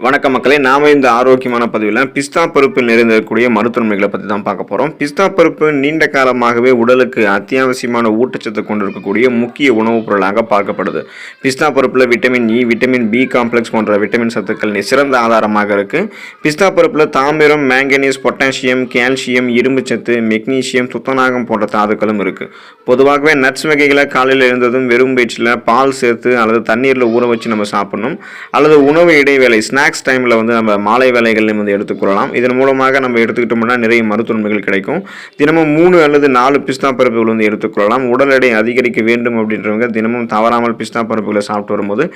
வணக்க மக்களே நாம இந்த ஆரோக்கியமான பதிவில் பிஸ்தா பருப்பில் நிறைந்திருக்கக்கூடிய மருத்துவமைகளை பற்றி தான் பார்க்க போகிறோம் பிஸ்தா பருப்பு நீண்ட காலமாகவே உடலுக்கு அத்தியாவசியமான ஊட்டச்சத்து கொண்டிருக்கக்கூடிய முக்கிய உணவுப் பொருளாக பார்க்கப்படுது. பிஸ்தா பருப்பில் vitamin E vitamin B complex போன்ற விட்டமின் சத்துக்கள் சிறந்த ஆதாரமாக இருக்குது பிஸ்தா பருப்பில் தாமிரம் மேங்கனீஸ் பொட்டாசியம் கால்சியம் இரும்புச்சத்து மெக்னீசியம் துத்தநாகம் போன்ற தாதுக்களும் இருக்குது பொதுவாகவே நட்ஸ் வகைகளை காலையில் எழுந்ததும் வெறும் வயிற்றில் பால் சேர்த்து அல்லது தண்ணீரில் ஊற வச்சு நம்ம சாப்பிடணும். அல்லது உணவு இடைவேளை ஸ்நாக்ஸ் டைமில் வந்து நம்ம மாலை வேலைகள்லையும் வந்து எடுத்துக்கொள்ளலாம் இதன் மூலமாக நம்ம எடுத்துக்கிட்டோம்னா நிறைய மருத்துவன்மைகள் கிடைக்கும். தினமும் மூணு அல்லது நாலு பிஸ்தா பருப்புகள் வந்து எடுத்துக்கொள்ளலாம் உடல் எடை அதிகரிக்க வேண்டும் அப்படின்றவங்க தினமும் தவறாமல் பிஸ்தா பருப்புகளை சாப்பிட்டு வரும்போது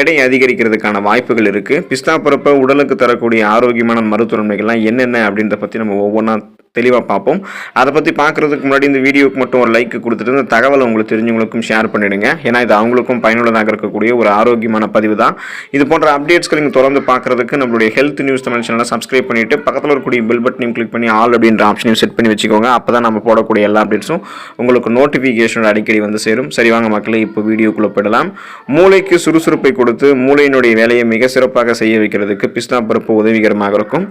எடை அதிகரிக்கிறதுக்கான வாய்ப்புகள் இருக்குது பிஸ்தா பருப்பை உடலுக்கு தரக்கூடிய ஆரோக்கியமான மருத்துவன்மைகள்லாம் என்னென்ன அப்படின்றத பற்றி நம்ம ஒவ்வொன்றா தெளிவாக பார்ப்போம். அதை பற்றி பார்க்குறதுக்கு முன்னாடி இந்த வீடியோக்கு மட்டும் ஒரு லைக் கொடுத்துட்டு இந்த தகவலை உங்களுக்கு தெரிஞ்சவங்களுக்கும் ஷேர் பண்ணிவிடுங்க ஏன்னா இது அவங்களுக்கும் பயனுள்ளதாக இருக்கக்கூடிய ஒரு ஆரோக்கியமான பதிவு தான். இது போன்ற அப்டேட்ஸ்களை நீங்கள் தொடர்ந்து பார்க்குறதுக்கு நம்மளுடைய ஹெல்த் நியூஸ் தமிழ் சேனலை சப்ஸ்கிரைப் பண்ணிவிட்டு பக்கத்தில் இருக்கக்கூடிய பெல் பட்டனையும் கிளிக் பண்ணி ஆல் அப்படின்ற ஆப்ஷனையும் செட் பண்ணி வச்சுக்கோங்க. அப்போ தான் நம்ம போடக்கூடிய எல்லா அப்டேட்ஸும் உங்களுக்கு நோட்டிஃபிகேஷன் அடிக்கடி வந்து சேரும். சரி வாங்க மக்களே இப்போ வீடியோக்குள்ளே போயிடலாம். மூளைக்கு சுறுசுறுப்பை கொடுத்து மூளையினுடைய வேலையை மிக சிறப்பாக செய்ய வைக்கிறதுக்கு பிஸ்தா பருப்பு உதவிகரமாக இருக்கும்.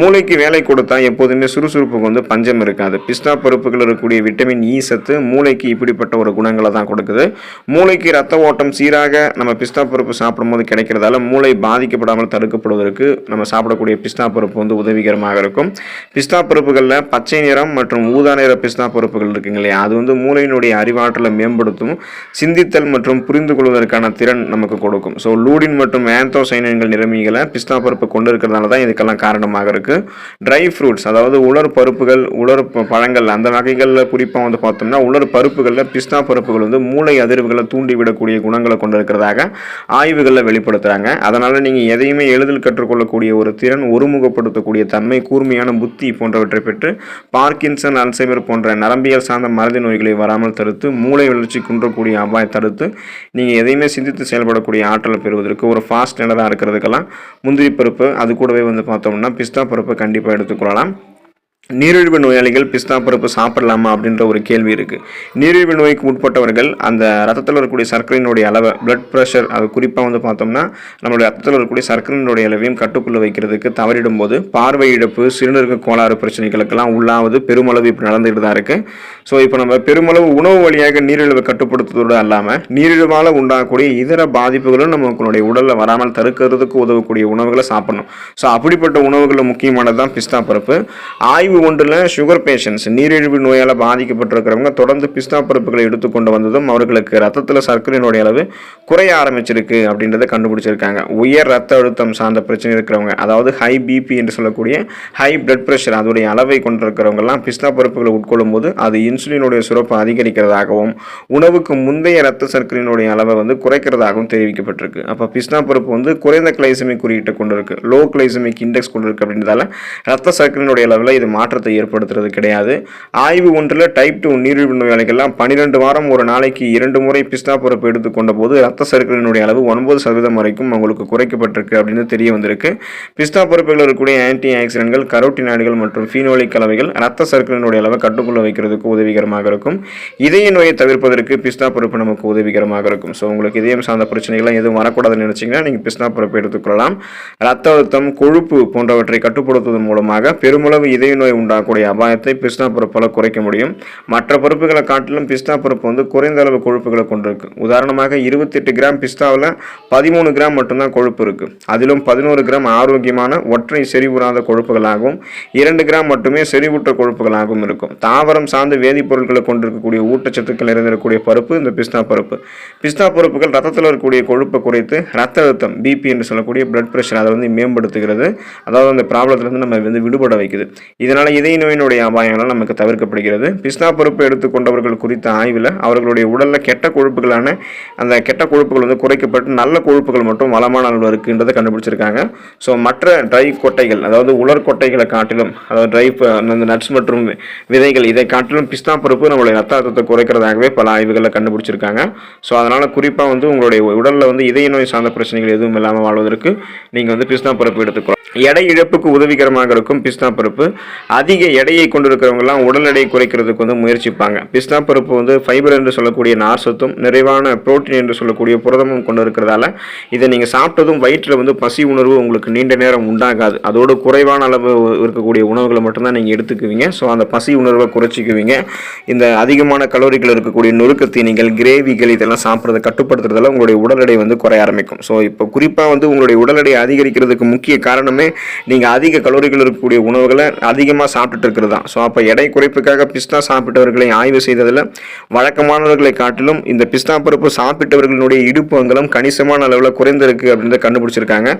மூளைக்கு வேலை கொடுத்தா எப்போதுமே சுறுசுறுப்பு சுறுசுறுப்புக்கு வந்து பஞ்சம் இருக்காது. பிஸ்தா பருப்புகள் இருக்கக்கூடிய விட்டமின் இ சத்து மூளைக்கு இப்படிப்பட்ட ஒரு குணங்களை தான் கொடுக்குது. மூளைக்கு ரத்த ஓட்டம் சீராக நம்ம பிஸ்தா பருப்பு சாப்பிடும்போது கிடைக்கிறதால மூளை பாதிக்கப்படாமல் தடுக்கப்படுவதற்கு நம்ம சாப்பிடக்கூடிய பிஸ்தா பருப்பு வந்து உதவிகரமாக இருக்கும். பிஸ்தா பருப்புகளில் பச்சை நிறம் மற்றும் ஊதா நிற பிஸ்தா பருப்புகள் இருக்குங்க இல்லையா? அது வந்து மூளையினுடைய அறிவாற்றலை மேம்படுத்தும் சிந்தித்தல் மற்றும் புரிந்து கொள்வதற்கான திறன் நமக்கு கொடுக்கும். ஸோ லூடின் மற்றும் ஆந்தோசைனங்கள் நிறமிகளை பிஸ்தா பருப்பு கொண்டு இருக்கிறதால தான் இதுக்கெல்லாம் காரணமாக இருக்குது ட்ரை ஃப்ரூட்ஸ் அதாவது உலர் பருப்பு பருப்புகள் உலர் பழங்கள் அந்த வகைகளில் குறிப்பாக வந்து பார்த்தோம்னா உலர் பருப்புகளில் பிஸ்தா பருப்புகள் வந்து மூளை அதிர்வுகளை தூண்டிவிடக்கூடிய குணங்களை கொண்டு இருக்கிறதாக ஆய்வுகளில் வெளிப்படுத்துகிறாங்க அதனால் நீங்கள் எதையுமே எளிதில் கற்றுக்கொள்ளக்கூடிய ஒரு திறன் ஒருமுகப்படுத்தக்கூடிய தன்மை கூர்மையான புத்தி போன்றவற்றை பெற்று பார்க்கின்சன் அல்சைமர் போன்ற நரம்பியல் சார்ந்த மறதி நோய்களை வராமல் தடுத்து மூளை வளர்ச்சி குன்றக்கூடிய அபாய தடுத்து நீங்கள் எதையுமே சிந்தித்து செயல்படக்கூடிய ஆற்றலை பெறுவதற்கு ஒரு ஃபாஸ்ட் நிலராக இருக்கிறதுக்கெல்லாம் முந்திரி பருப்பு அது கூடவே வந்து பார்த்தோம்னா பிஸ்தா பருப்பு கண்டிப்பாக எடுத்துக்கொள்ளலாம் நீரிழிவு நோயாளிகள் பிஸ்தா பருப்பு சாப்பிடலாமா அப்படின்ற ஒரு கேள்வி இருக்குது நீரிழிவு நோய்க்கு உட்பட்டவர்கள் அந்த ரத்தத்தில் இருக்கக்கூடிய சர்க்கரையினுடைய அளவை பிளட் ப்ரெஷர் அது குறிப்பாக வந்து பார்த்தோம்னா நம்மளுடைய ரத்தத்தில் இருக்கக்கூடிய சர்க்கரையினுடைய அளவையும் கட்டுக்குள்ளே வைக்கிறதுக்கு தவறிடும் போது பார்வை இழப்பு சிறுநீரக கோளாறு பிரச்சனைகளுக்கெல்லாம் உள்ளாவது பெருமளவு இப்போ நடந்துகிட்டு தான் இருக்குது ஸோ இப்போ நம்ம பெருமளவு உணவு வழியாக நீரிழிவை கட்டுப்படுத்துவதோடு அல்லாமல் நீரிழிவால் உண்டாகக்கூடிய இதர பாதிப்புகளும் நம்மளுடைய உடலில் வராமல் தடுக்கிறதுக்கு உதவக்கூடிய உணவுகளை சாப்பிடணும். ஸோ அப்படிப்பட்ட உணவுகளில் முக்கியமானது தான் பிஸ்தா பருப்பு. ஆய்வு ஒன்றில் சுகர் பேஷண்ட்ஸ் நீரிழிவு நோயால் பாதிக்கப்பட்டிருக்கிறவங்க தொடர்ந்து பிஸ்தா பருப்புகளை எடுத்துக்கொண்டு வந்ததும் அவர்களுக்கு ரத்தத்தில் சர்க்கரையினுடைய அளவு குறைய ஆரம்பிச்சிருக்கு அப்படின்றத கண்டுபிடிச்சிருக்காங்க. உயர் ரத்த அழுத்தம் சார்ந்த பிரச்சனை இருக்கிறவங்க அதாவது ஹை பிபி என்று சொல்லக்கூடிய ஹை பிளட் பிரஷர் அதோடைய அளவை கொண்டிருக்கிறவங்கெல்லாம் பிஸ்தா பருப்புகளை உட்கொள்ளும் போது அது இன்சுலினுடைய சுரப்பு அதிகரிக்கிறதாகவும் உணவுக்கு முந்தைய ரத்த சர்க்கரையினுடைய அளவை வந்து குறைக்கிறதாகவும் தெரிவிக்கப்பட்டிருக்கு. அப்போ பிஸ்தா பருப்பு வந்து குறைந்த கிளைசமிக் குறியீட்டை கொண்டிருக்கு. லோ கிளைசமிக் இண்டெக்ஸ் கொண்டு இருக்கு அப்படின்றதால ரத்த சர்க்கரையினுடைய அளவில் இது மாற்றத்தை ஏற்படுத்துறது கிடையாது. ஆய்வு ஒன்றில் டைப் டூ நீரிழிவு நோயாளிகள்லாம் பன்னிரெண்டு வாரம் ஒரு நாளைக்கு இரண்டு முறை பிஸ்தா பொறுப்பு எடுத்துக்கொண்ட போது ரத்த சருக்களினுடைய அளவு ஒன்பது சதவீதம் வரைக்கும் அவங்களுக்கு குறைக்கப்பட்டிருக்கு அப்படின்னு தெரிய வந்திருக்கு. பிஸ்தா பொறுப்புகளில் இருக்கக்கூடிய ஆன்டி ஆக்சிடென்ட்கள் கரோட்டினாய்டுகள் மற்றும் ஃபீனோலிக் கலவைகள் ரத்த சருக்களினுடைய அளவை கட்டுக்குள்ள வைக்கிறதுக்கு உதவிகரமாக இருக்கும். இதய நோயை தவிர்ப்பதற்கு பிஸ்தா பொறுப்பு நமக்கு உதவிகரமாக இருக்கும். ஸோ உங்களுக்கு இதயம் சார்ந்த பிரச்சனைகள்லாம் எதுவும் வரக்கூடாதுன்னு நினைச்சீங்கன்னா நீங்கள் பிஸ்தா பொறுப்பு எடுத்துக்கொள்ளலாம் ரத்த அழுத்தம் கொழுப்பு போன்றவற்றை கட்டுப்படுத்துவதன் மூலமாக பெருமளவு இதய நோய் உண்டாகக்கூடிய அபாயத்தை பிஸ்னா பருப்பால் குறைக்க முடியும். மற்ற பருப்புகளை காட்டிலும் பிஸ்தா பருப்பு வந்து குறைந்த அளவு கொழுப்புகளை கொண்டிருக்கு. உதாரணமாக இருபத்தெட்டு கிராம் பிஸ்தாவில் பதிமூணு கிராம் மட்டும்தான் கொழுப்பு இருக்கு. அதிலும் பதினோரு கிராம் ஆரோக்கியமான ஒற்றை செறிவுறாத கொழுப்புகளாகவும் இரண்டு கிராம் மட்டுமே செறிவுற்ற கொழுப்புகளாகவும் இருக்கும். தாவரம் சார்ந்த வேதிப்பொருட்களை கொண்டிருக்கக்கூடிய ஊட்டச்சத்துக்கள் இருந்திருக்கக்கூடிய பருப்பு இந்த பிஸ்தா பருப்பு. பிஸ்தா பருப்புகள் ரத்தத்தில் இருக்கக்கூடிய கொழுப்பை குறைத்து ரத்த அழுத்தம் பிபி என்று சொல்லக்கூடிய பிளட் பிரஷர் அதை வந்து மேம்படுத்துகிறது. அதாவது அந்த ப்ராப்ளத்திலிருந்து நம்ம வந்து விடுபட வைக்குது. இதனால் இதய நோயினுடைய அபாயங்கள் நமக்கு தவிர்க்கப்படுகிறது. பிஸ்தா பொறுப்பு எடுத்துக்கொண்டவர்கள் குறித்த ஆய்வில் அவர்களுடைய உடலில் கெட்ட கொழுப்புகளான அந்த கெட்ட கொழுப்புகள் வந்து குறைக்கப்பட்டு நல்ல கொழுப்புகள் மட்டும் வளமான அளவு இருக்குன்றதை கண்டுபிடிச்சிருக்காங்க. ஸோ மற்ற ட்ரை கொட்டைகள் அதாவது உலர் கொட்டைகளை காட்டிலும் அதாவது ட்ரை அந்த நட்ஸ் மற்றும் விதைகள் இதை காட்டிலும் பிஸ்தா பருப்பு நம்மளுடைய ரத்த அழுத்தத்தை குறைக்கிறதாகவே பல ஆய்வுகளில் கண்டுபிடிச்சிருக்காங்க. ஸோ அதனால் குறிப்பாக வந்து உங்களுடைய உடலில் வந்து இதய நோய் சார்ந்த பிரச்சனைகள் எதுவும் இல்லாமல் வாழ்வதற்கு நீங்கள் வந்து பிஸ்தா பருப்பு எடுத்துக்கலாம் எடை இழப்புக்கு உதவிகரமாக இருக்கும் பிஸ்தா பருப்பு அதிக எடையை கொண்டிருக்கிறவங்கலாம் உடல் எடை குறைக்கிறதுக்கு வந்து முயற்சிப்பாங்க. பிஸ்தா பருப்பு வந்து ஃபைபர் என்று சொல்லக்கூடிய நார் சத்தும் நிறைவான புரோட்டீன் என்று சொல்லக்கூடிய புரதமும் கொண்டு இருக்கிறதால இதை நீங்கள் சாப்பிட்டதும் வயிற்றில் வந்து பசி உணர்வு உங்களுக்கு நீண்ட நேரம் உண்டாகாது. அதோடு குறைவான அளவு இருக்கக்கூடிய உணவுகளை மட்டும்தான் நீங்கள் எடுத்துக்குவீங்க. ஸோ அந்த பசி உணர்வை குறைச்சிக்குவீங்க. இந்த அதிகமான கலோரிகள் இருக்கக்கூடிய நொறுக்கு தீனிகள் கிரேவிகள் இதெல்லாம் சாப்பிட்றத கட்டுப்படுத்துறதால உங்களுடைய உடல் எடை வந்து குறைய ஆரம்பிக்கும். ஸோ இப்போ குறிப்பாக வந்து உங்களுடைய உடல் எடையை அதிகரிக்கிறதுக்கு முக்கிய காரணமே நீங்கள் அதிக கலோரிகள் இருக்கக்கூடிய உணவுகளை அதிகமாக சாப்பிட்டுட்டு இருக்கிறது? தான் ஸோ அப்போ எடை குறைப்புக்காக பிஸ்தா சாப்பிட்டவர்களை ஆய்வு செய்ததில் வழக்கமானவர்களை காட்டிலும் இந்த பிஸ்தா பருப்பு சாப்பிட்டவர்களுடைய இடுப்பு அங்கலம் கணிசமான அளவில் குறைந்திருக்கு அப்படின்றத கண்டுபிடிச்சிருக்காங்க.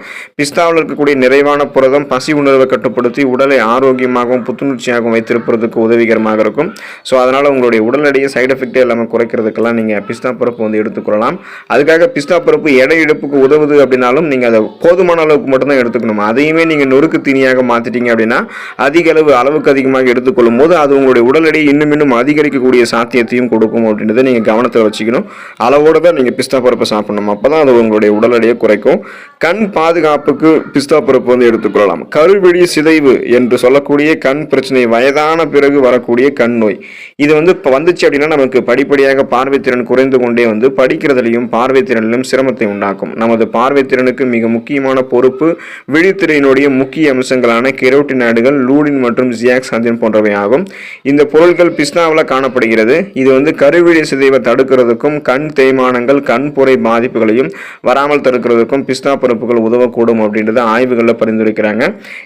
பிஸ்தாவில் இருக்கக்கூடிய நிறைவான புரதம் பசி உணர்வை கட்டுப்படுத்தி உடலை ஆரோக்கியமாகவும் புத்துணர்ச்சியாகவும் வைத்திருப்பதற்கு உதவிகரமாக இருக்கும். ஸோ அதனால் உங்களுடைய உடல் எடையை சைடு எஃபெக்டே இல்லாமல் குறைக்கிறதுக்கெல்லாம் நீங்கள் பிஸ்தா பருப்பு வந்து எடுத்துக்கொள்ளலாம் அதுக்காக பிஸ்தா பருப்பு எடை இடுப்புக்கு உதவுது அப்படின்னாலும் நீங்கள் அதை போதுமான அளவுக்கு மட்டும்தான் எடுத்துக்கணும். அதையுமே நீங்கள் நொறுக்கு தீனியாக மாற்றிட்டீங்க அப்படின்னா அதிக அளவு அளவுக்கு அதிகமாக எடுத்துக்கொள்ளும் போது அது உங்களுடைய உடல் எடையை இன்னும் இன்னும் அதிகரிக்கக்கூடிய சாத்தியத்தையும் கொடுக்கும் அப்படின்றத நீங்கள் கவனத்தில் வச்சுக்கணும். அளவோடு தான் நீங்கள் பிஸ்தா பருப்பை சாப்பிடணும். அப்போ தான் அது உங்களுடைய உடல் எடையை குறைக்கும். கண் பாதுகாப்புக்கு பிஸ்தா பருப்பு வந்து எடுத்துக்கொள்ளலாம் கருவிழி சிதைவு என்று சொல்லக்கூடிய கண் பிரச்சனை வயதான பிறகு வரக்கூடிய கண் நோய். இது வந்து இப்போ வந்துச்சு அப்படின்னா நமக்கு படிப்படியாக பார்வைத்திறன் குறைந்து கொண்டே வந்து படிக்கிறதுலையும் பார்வைத்திறனிலும் சிரமத்தை உண்டாக்கும். நமது பார்வைத்திறனுக்கு மிக முக்கியமான பொறுப்பு விழித்திரையினுடைய முக்கிய அம்சங்களான கெரோட்டினாய்டுகள் லூடின் மற்றும் ஜியாக்சாந்தின் போன்றவை ஆகும். இந்த பொருட்கள் பிஸ்னாவில் காணப்படுகிறது. இது வந்து கருவிழி சிதைவை தடுக்கிறதுக்கும் கண் தேய்மானங்கள் கண் புரை பாதிப்புகளையும் வராமல் தடுக்கிறதுக்கும் பிஸ்னா பருப்புகள் உதவக்கூடும் அப்படின்றத ஆய்வுகளில் பரிந்துரைக்கிறாங்க.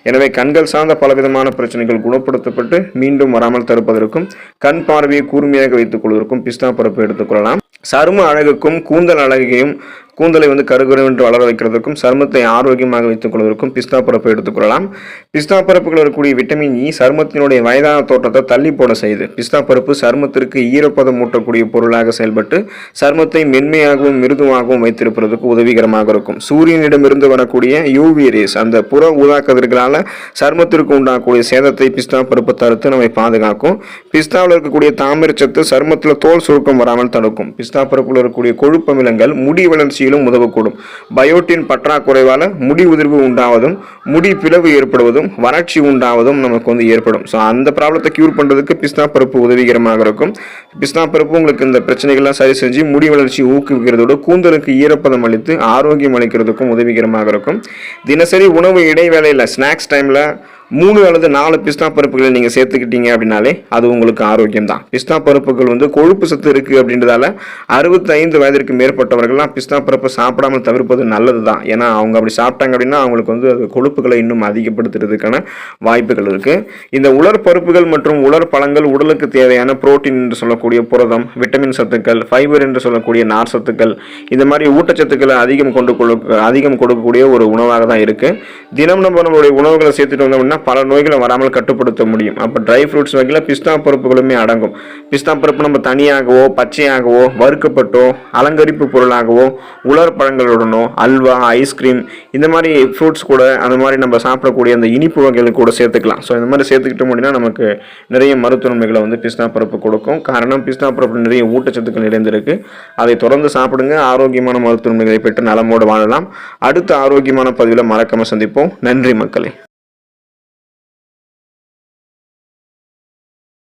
எனவே கண்கள் சார்ந்த பலவிதமான பிரச்சனைகள் குணப்படுத்தப்பட்டு மீண்டும் வராமல் தடுப்பதற்கும் கண் பார்வையை கூர்மையாக வைத்துக் கொள்வதற்கும் பிஸ்தா பருப்பு எடுத்துக்கொள்ளலாம் சரும அழகுக்கும் கூந்தல் அழகையும் கூந்தலை வந்து கருகருவென்று வளர வைக்கிறதுக்கும் சருமத்தை ஆரோக்கியமாக வைத்துக் கொள்வதற்கும் பிஸ்தா பருப்பு எடுத்துக்கொள்ளலாம் பிஸ்தா பரப்புகள் இருக்கக்கூடிய விட்டமின் இ e, சருமத்தினுடைய வயதான தோற்றத்தை தள்ளி போட செய்து பிஸ்தா பருப்பு சருமத்திற்கு ஈரப்பதம் ஊட்டக்கூடிய பொருளாக செயல்பட்டு சருமத்தை மென்மையாகவும் மிருதுவாகவும் வைத்திருப்பதற்கு உதவிகரமாக இருக்கும். சூரியனிடமிருந்து வரக்கூடிய யூவி ரேஸ் அந்த புற ஊதாக்கதிர்களால் சருமத்திற்கு உண்டாகக்கூடிய சேதத்தை பிஸ்தா பருப்பு தடுத்து நம்மை பாதுகாக்கும். பிஸ்தாவில் இருக்கக்கூடிய தாமிரச்சத்து சருமத்தில் தோல் சுருக்கம் வராமல் தடுக்கும். பிஸ்தா பருப்பில் இருக்கக்கூடிய கொழுப்பமிலங்கள் முடி வளர்ச்சியிலும் உதவக்கூடும். பயோட்டின் பற்றாக்குறைவால் முடி உதிர்வு உண்டாவதும் முடி பிளவு ஏற்படுவதும் வறட்சி உண்டாவதும் நமக்கு வந்து ஏற்படும். ஸோ அந்த ப்ராப்ளத்தை க்யூர் பண்ணுறதுக்கு பிஸ்னா பருப்பு உதவிகரமாக இருக்கும். பிஸ்னா பருப்பு உங்களுக்கு இந்த பிரச்சனைகள்லாம் சரி செஞ்சு முடி வளர்ச்சி ஊக்குவிக்கிறதோடு கூந்தலுக்கு ஈரப்பதம் அளித்து ஆரோக்கியம் அளிக்கிறதுக்கும் உதவிகரமாக இருக்கும். தினசரி உணவு இடைவேளையில் ஸ்நாக்ஸ் டைமில் மூணு அல்லது நாலு பிஸ்தா பருப்புகளை நீங்கள் சேர்த்துக்கிட்டீங்க அப்படின்னாலே அது உங்களுக்கு ஆரோக்கியம் தான் பிஸ்தா பருப்புகள் வந்து கொழுப்பு சத்து இருக்குது அப்படின்றதால அறுபத்தைந்து வயதிற்கு மேற்பட்டவர்கள்லாம் பிஸ்தா பருப்பை சாப்பிடாமல் தவிர்ப்பது நல்லது தான் ஏன்னா அவங்க அப்படி சாப்பிட்டாங்க அப்படின்னா அவங்களுக்கு வந்து அது கொழுப்புகளை இன்னும் அதிகப்படுத்துறதுக்கான வாய்ப்புகள் இருக்குது இந்த உலர் பருப்புகள் மற்றும் உலர் பழங்கள் உடலுக்கு தேவையான புரோட்டீன் என்று சொல்லக்கூடிய புரதம் விட்டமின் சத்துக்கள் ஃபைபர் என்று சொல்லக்கூடிய நார் சத்துக்கள் இந்த மாதிரி ஊட்டச்சத்துக்களை அதிகம் கொண்டு கொள்ள அதிகம் கொடுக்கக்கூடிய ஒரு உணவாக தான் இருக்குது தினம் நம்ம நம்மளுடைய உணவுகளை சேர்த்துட்டு வந்தோம் அப்படின்னா பல நோய்களை வராமல் கட்டுப்படுத்த முடியும். அப்போ ட்ரை ஃப்ரூட்ஸ் வகையில் பிஸ்தா பருப்புகளுமே அடங்கும். பிஸ்தா பருப்பு நம்ம தனியாகவோ பச்சையாகவோ வறுக்கப்பட்டோ அலங்கரிப்பு பொருளாகவோ உலர் பழங்களுடனோ அல்வா ஐஸ்கிரீம் இந்த மாதிரி ஃப்ரூட்ஸ் கூட அந்த மாதிரி நம்ம சாப்பிடக்கூடிய அந்த இனிப்பு வகைகள் கூட சேர்த்துக்கலாம். ஸோ இந்த மாதிரி சேர்த்துக்கிட்டோம் அப்படின்னா நமக்கு நிறைய மருத்துவ நன்மைகளை வந்து பிஸ்தா பருப்பு கொடுக்கும். காரணம் பிஸ்தா பருப்பு நிறைய ஊட்டச்சத்துக்கள் நிறைந்திருக்கு. அதை தொடர்ந்து சாப்பிடுங்க. ஆரோக்கியமான மருத்துவ நன்மைகளை பெற்று நலமோடு வாழலாம். அடுத்த ஆரோக்கியமான பதிவில் மறக்காமல் சந்திப்போம். நன்றி மக்களே.